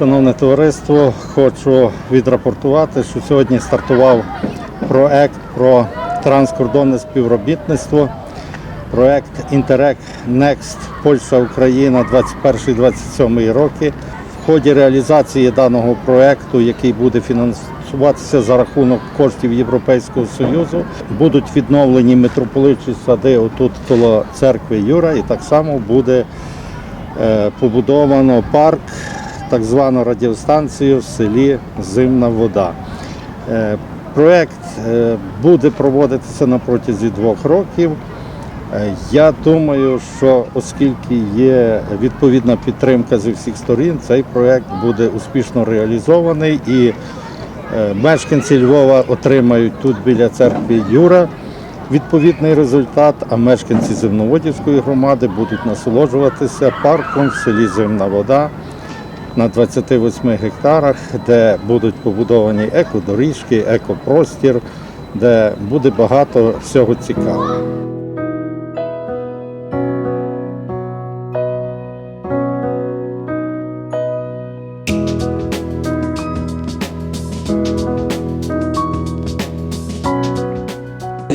Шановне товариство, хочу відрапортувати, що сьогодні стартував проект про транскордонне співробітництво. Проект Інтерек Next Польща Україна 21-27 роки. В ході реалізації даного проекту, який буде фінансуватися за рахунок коштів Європейського Союзу, будуть відновлені митрополичі сади отут коло церкви Юра, і так само буде е, побудовано парк, так звану радіостанцію в селі Зимна Вода. Е, Проект е, буде проводитися на протязі двох років. Е, Я думаю, що оскільки є відповідна підтримка зі всіх сторін, цей проект буде успішно реалізований і мешканці Львова отримають тут біля церкви Юра відповідний результат, а мешканці Земноводівської громади будуть насолоджуватися парком в селі Зимна Вода на 28 гектарах, де будуть побудовані екодоріжки, екопростір, де буде багато всього цікавого.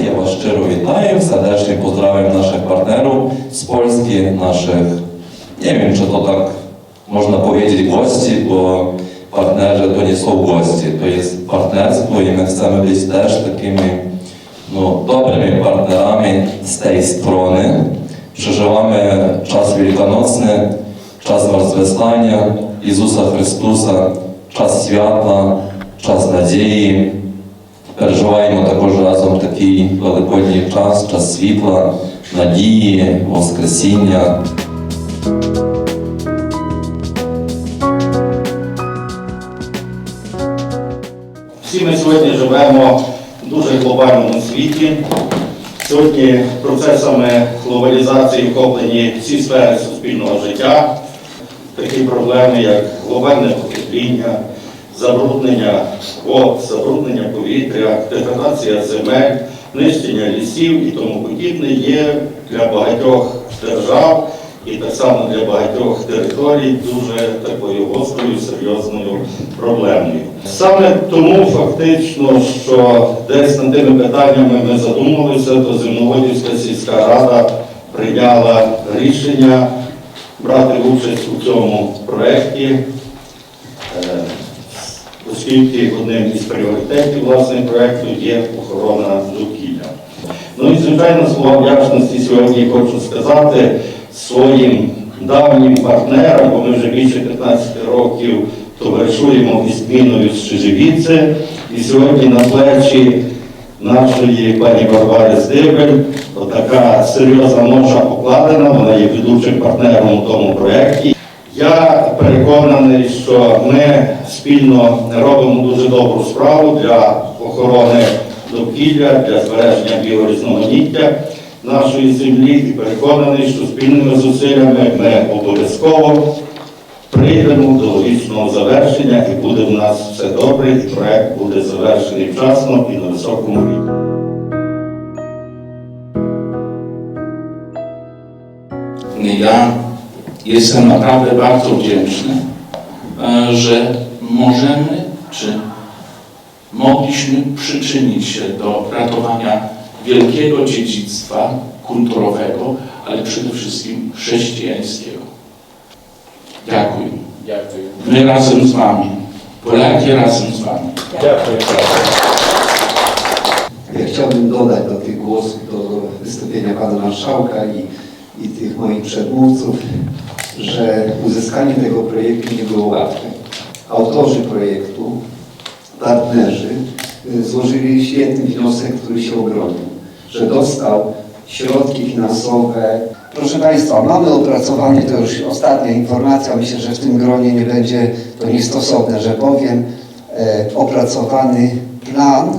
Ja Was szczero witaję, serdecznie pozdrawiam naszych partnerów z Polski, naszych, nie wiem czy to bo partnerzy to nie są gości, to jest partnerstwo i my chcemy być też takimi no, dobrymi partnerami z tej strony. Przeżywamy czas wielkanocny, czas Zmartwychwstania Jezusa Chrystusa, czas światła, czas nadziei, Переживаємо також разом такий великодній час, час світла, надії, Воскресіння. Всі ми сьогодні живемо в дуже глобальному світі. Сьогодні процесами глобалізації охоплені всі сфери суспільного життя. Такі проблеми, як глобальне потепління, забруднення вод, забруднення повітря, деградація земель, нищення лісів і тому подібне є для багатьох держав і так само для багатьох територій дуже такою гострою, серйозною проблемою. Саме тому фактично, що десь над тими питаннями ми задумалися, то Земноводівська сільська рада прийняла рішення брати участь у цьому проєкті. Е, оскільки одним із пріоритетів власне проєкту є охорона довкілля. Ну і звичайно, слова вдячності сьогодні хочу сказати своїм давнім партнерам, бо ми вже більше 15 років товаришуємо із зміною з Чижевіце. І сьогодні на плечі нашої пані Варвари Здибель така серйозна ноша покладена, вона є ведучим партнером у тому проєкті. Я переконаний, що ми спільно робимо дуже добру справу для охорони довкілля, для збереження біорізноманіття нашої землі і переконаний, що спільними зусиллями ми обов'язково прийдемо до логічного завершення і буде в нас все добре, і проект буде завершений вчасно і на високому рівні. Ja jestem naprawdę bardzo wdzięczny, e, że możemy, czy mogliśmy przyczynić się do ratowania wielkiego dziedzictwa kulturowego, ale przede wszystkim chrześcijańskiego. Dziękuję. My razem z Wami, Polaki razem z Wami. Ja chciałbym dodać do tych głosów, do wystąpienia pana marszałka i, i tych moich przedmówców, że uzyskanie tego projektu nie było łatwe. Autorzy projektu, partnerzy y, złożyli świetny wniosek, który się obronił, że dostał środki finansowe. Proszę Państwa, mamy opracowanie, to już ostatnia informacja, myślę, że w tym gronie nie będzie to niestosowne, że powiem, e, opracowany plan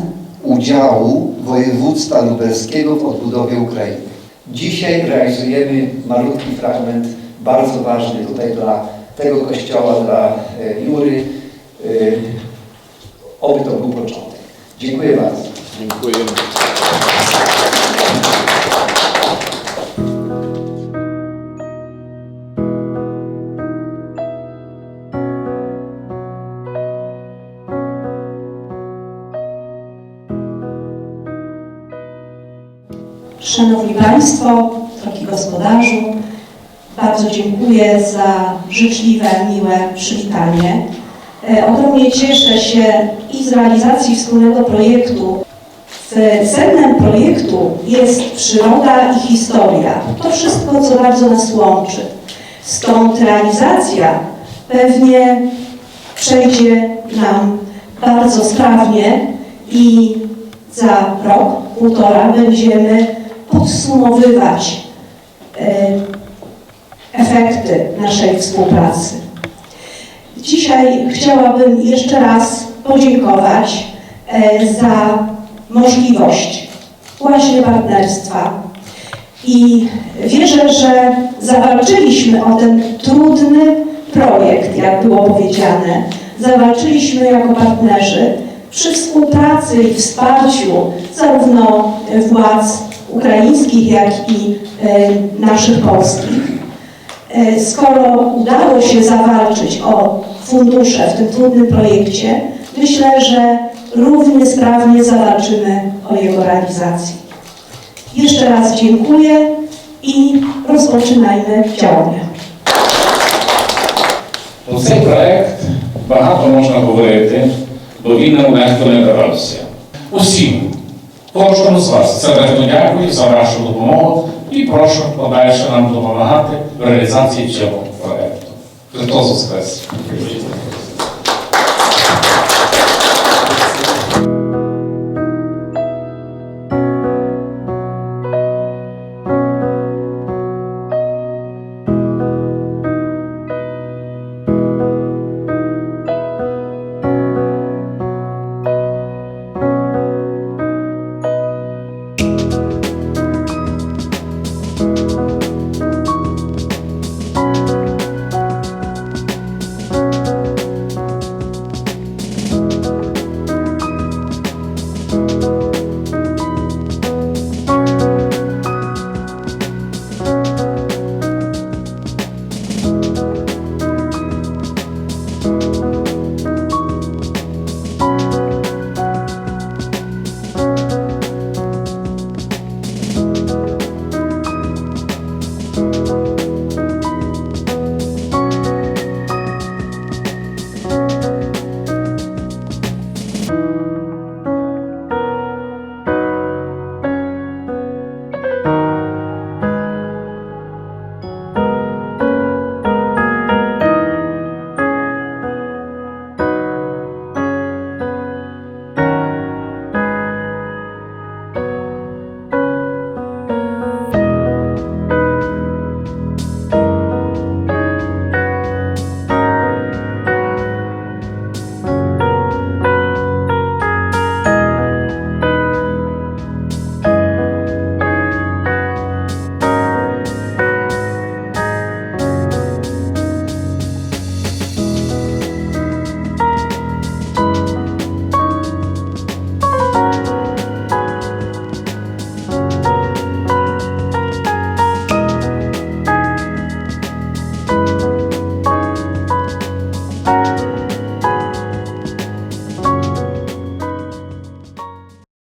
udziału województwa lubelskiego w odbudowie Ukrainy. Dzisiaj realizujemy malutki fragment, bardzo ważny tutaj dla tego kościoła, dla e, Jury. E, Oby to był początek. Dziękuję bardzo. Szanowni Państwo, drogi gospodarzu, bardzo dziękuję za życzliwe, miłe przywitanie. E, Ogromnie cieszę się i z realizacji wspólnego projektu. Sednem projektu jest przyroda i historia. To wszystko, co bardzo nas łączy. Stąd realizacja pewnie przejdzie nam bardzo sprawnie i za rok, półtora będziemy podsumowywać e, efekty naszej współpracy. Dzisiaj chciałabym jeszcze raz podziękować e, za możliwość właśnie partnerstwa i wierzę, że zawalczyliśmy o ten trudny projekt, jak było powiedziane. Zawalczyliśmy jako partnerzy przy współpracy i wsparciu zarówno władz ukraińskich, jak i e, naszych polskich. E, Skoro udało się zawalczyć o fundusze w tym trudnym projekcie, myślę, że równie sprawnie zawalczymy o jego realizację. Jeszcze raz dziękuję і розпочинаймо działania. Про цей проект багато можна говорити, бо він не легко не давався. Усім, кожному з вас сердечно дякую за вашу допомогу і прошу подальше нам допомагати в реалізації цього проекту. Христос Воскрес!